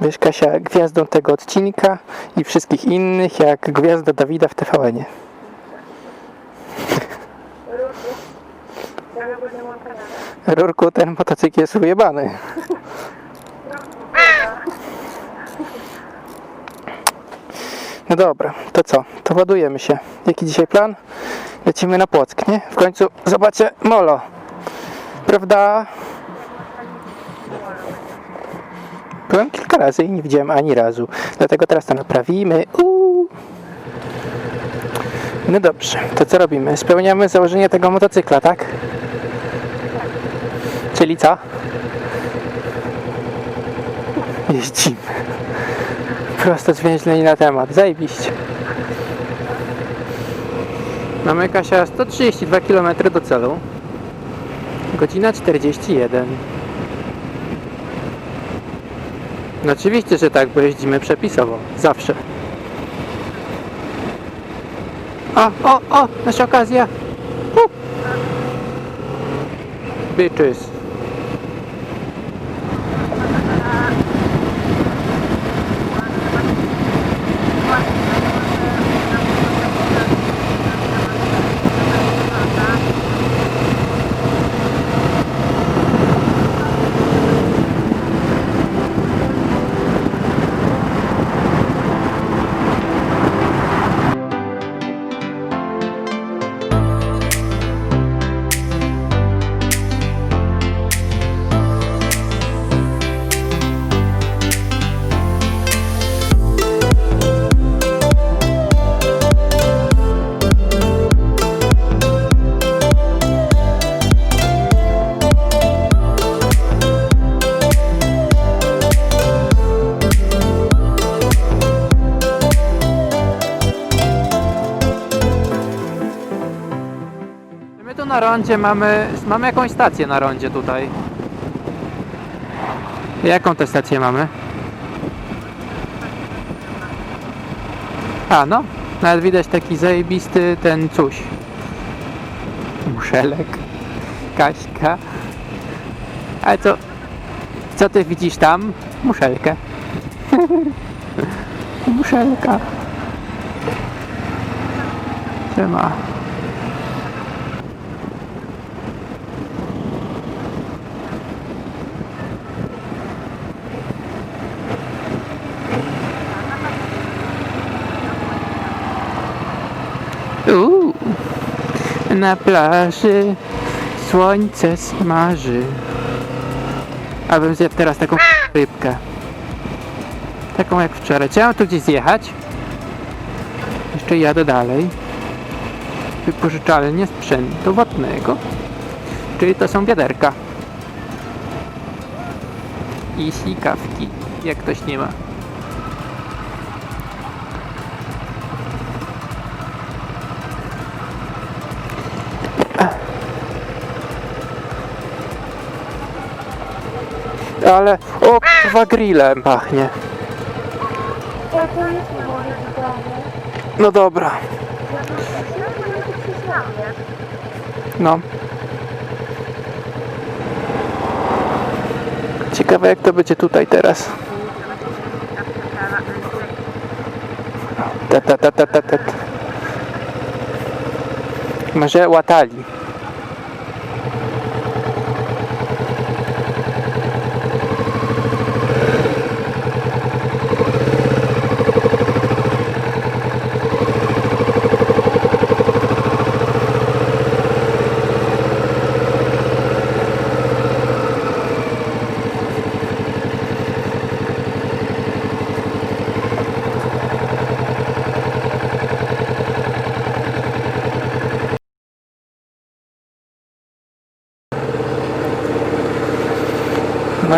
Wiesz, Kasia, gwiazdą tego odcinka i wszystkich innych, jak gwiazda Dawida w TVN-ie. Rurku, ten motocykl jest ujebany. No dobra, to co? To ładujemy się. Jaki dzisiaj plan? Lecimy na Płock, nie? W końcu zobaczę Molo. Prawda? Byłem kilka razy i nie widziałem ani razu. Dlatego teraz to naprawimy. Uuu. No dobrze, to co robimy? Spełniamy założenie tego motocykla, tak? Czyli co? Jeździmy. Prosto zwięźleni na temat. Zajebiście. Mamy Kasia 132 km do celu. Godzina 41. Oczywiście, że tak, bo jeździmy przepisowo. Zawsze. O, o, o! Nasza okazja! Uh. Bitches. Rondzie mamy, mamy jakąś stację na rondzie tutaj. Jaką tę stację mamy? A no, nawet widać taki zajebisty ten coś. Muszelek. Kaśka. Ale co? Co ty widzisz tam? Muszelkę. Muszelka. Siema. Uuu, na plaży słońce smaży. Abym zjadł teraz taką rybkę. Taką jak wczoraj. Chciałem tu gdzieś zjechać. Jeszcze jadę dalej. Wypożyczalnie sprzętu wodnego. Czyli to są wiaderka. I sikawki, jak ktoś nie ma. Ale o kurwa grillem pachnie. No dobra. No. Ciekawe jak to będzie tutaj teraz. Ta, ta, ta, ta, ta, ta. Może łatali.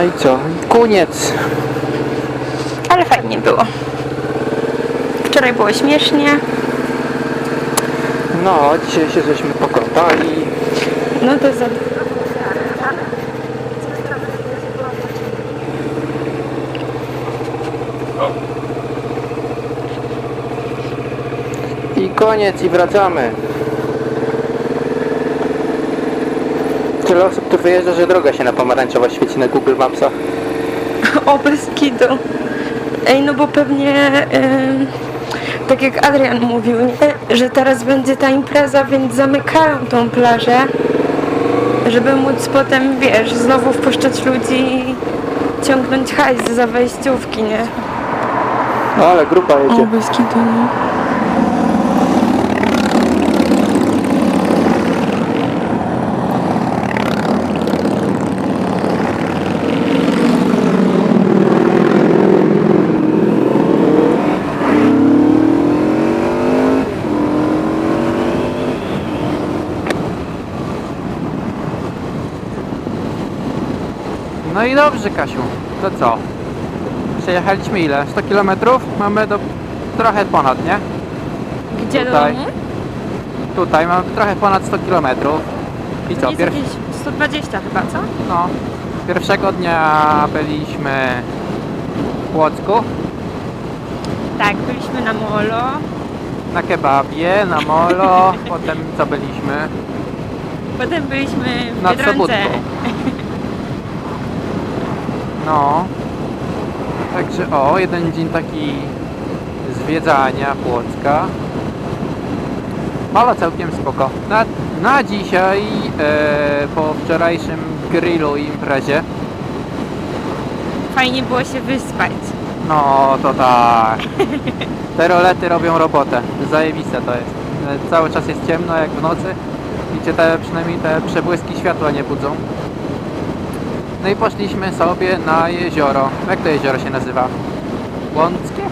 No i co? Koniec. Ale fajnie było. Wczoraj było śmiesznie. No, dzisiaj się żeśmy pokąpali. No to za... I koniec, i wracamy. Tyle osób tu wyjeżdża, że droga się na pomarańczowo świeci na Google Mapsach. O, bez kitu. Ej, no bo pewnie, ym, tak jak Adrian mówił, nie? że teraz będzie ta impreza, więc zamykają tą plażę, żeby móc potem, wiesz, znowu wpuszczać ludzi i ciągnąć hajs za wejściówki, nie? No ale grupa jedzie. bez kitu, no. No i dobrze, Kasiu. To co? Przejechaliśmy ile? 100 km? Mamy do... trochę ponad, nie? Gdzie do Tutaj. domu? Tutaj mamy trochę ponad 100 km. I co? Jest Pierw... jakieś 120 chyba, co? No, pierwszego dnia byliśmy w Płocku, Tak, byliśmy na molo. na kebabie, na molo, potem co byliśmy? Potem byliśmy w Nad Biedronce. No. Także o, jeden dzień taki zwiedzania Płocka. Ale całkiem spoko. Na, na dzisiaj, e, po wczorajszym grillu i imprezie, Fajnie było się wyspać. no to tak. Te rolety robią robotę. Zajebiste to jest. E, Cały czas jest ciemno jak w nocy i cię te, przynajmniej te przebłyski światła nie budzą. No i poszliśmy sobie na jezioro. Jak to jezioro się nazywa? Łąckie?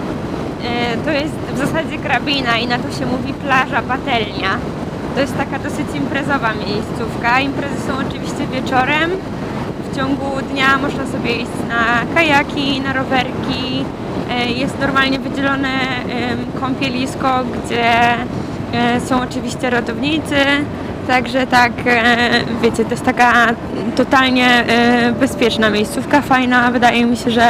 E, To jest w zasadzie krabina i na to się mówi plaża patelnia. To jest taka dosyć imprezowa miejscówka. Imprezy są oczywiście wieczorem. W ciągu dnia można sobie iść na kajaki, na rowerki. E, Jest normalnie wydzielone kąpielisko, gdzie e, są oczywiście ratownicy. Także tak, e, wiecie, to jest taka totalnie e, bezpieczna miejscówka, fajna. Wydaje mi się, że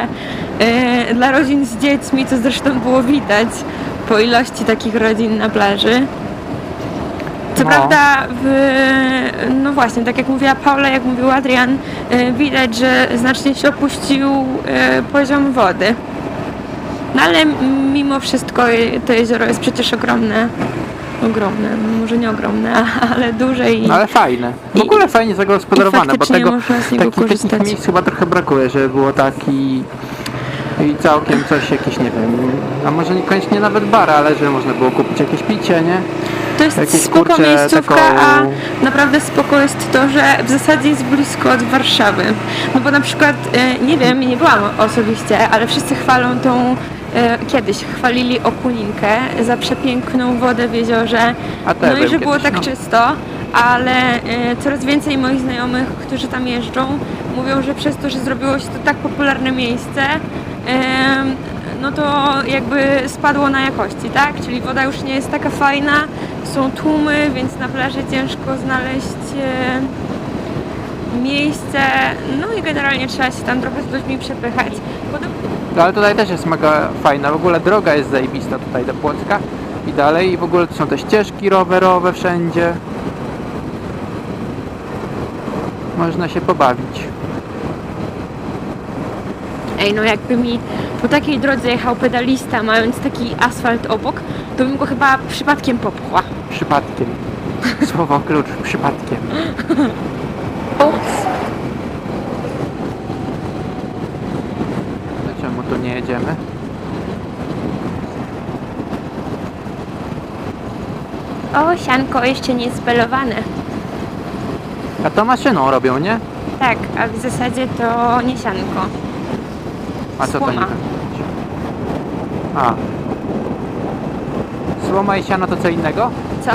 e, dla rodzin z dziećmi, co zresztą było widać po ilości takich rodzin na plaży. Co No. prawda, w, no właśnie, tak jak mówiła Paula, jak mówił Adrian, widać, że znacznie się opuścił poziom wody. No ale mimo wszystko to jezioro jest przecież ogromne. Ogromne, no może nie ogromne, ale duże i No ale fajne. W ogóle fajnie zagospodarowane, bo tego, takich, miejsc chyba trochę brakuje, żeby było tak i, całkiem coś jakieś, nie wiem, a może niekoniecznie nawet bar, ale że można było kupić jakieś picie, nie? To jest Jakieś, spoko kurczę, miejscówka, taką- a naprawdę spoko jest to, że w zasadzie jest blisko od Warszawy. No bo na przykład, e, nie wiem, nie byłam osobiście, ale wszyscy chwalą tą, kiedyś chwalili Okulinkę za przepiękną wodę w jeziorze. No i że było kiedyś, tak no. czysto, ale e, coraz więcej moich znajomych, którzy tam jeżdżą, mówią, że przez to, że zrobiło się to tak popularne miejsce, em, no to jakby spadło na jakości, tak? Czyli woda już nie jest taka fajna, są tłumy, więc na plaży ciężko znaleźć e, miejsce, no i generalnie trzeba się tam trochę z ludźmi przepychać. Podobnie No, ale tutaj też jest mega fajna. W ogóle droga jest zajebista tutaj do Płocka i dalej. I w ogóle tu są te ścieżki rowerowe wszędzie. Można się pobawić. Ej, no jakby mi po takiej drodze jechał pedalista, mając taki asfalt obok, to bym go chyba przypadkiem popchła. Przypadkiem. Słowo klucz. Przypadkiem. To czemu tu nie jedziemy? O, sianko jeszcze nie spelowane. A to maszyną robią, nie? Tak, a w zasadzie to nie sianko. A co to Słoma. A. Słoma i siano to co innego? Co?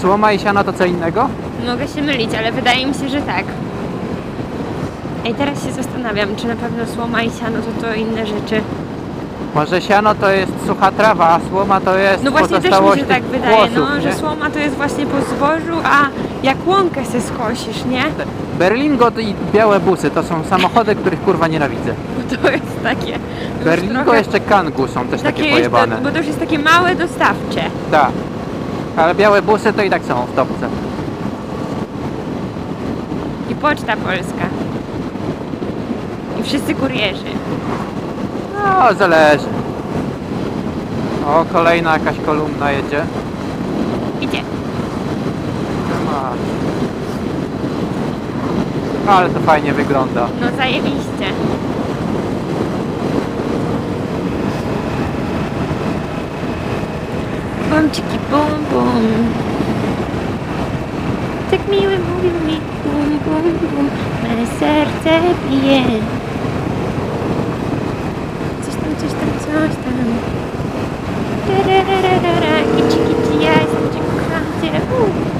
Słoma i siano to co innego? Mogę się mylić, ale wydaje mi się, że tak. Ej, teraz się zastanawiam, czy na pewno słoma i siano to to inne rzeczy. Może siano to jest sucha trawa, a słoma to jest No właśnie też mi się tak wydaje, włosów, no, że słoma to jest właśnie po zbożu, a jak łąkę se skosisz, nie? Berlingo i białe busy to są samochody, których kurwa nienawidzę. Bo to jest takie... już Berlingo trochę- jeszcze Kangu są też takie Takie pojebane. Jest, bo to już jest takie małe dostawcze. Tak. Ale białe busy to i tak są w topce. I Poczta Polska. I wszyscy kurierzy. No No, zależy. O, kolejna jakaś kolumna jedzie. Idzie. Masz. Ale to fajnie wygląda. No zajebiście. Bumciki bum bum. Tak miły mówił mi bum bum bum. Moje serce bije. Coś tam. Kici, kici, ja jestem cię kocham, cię.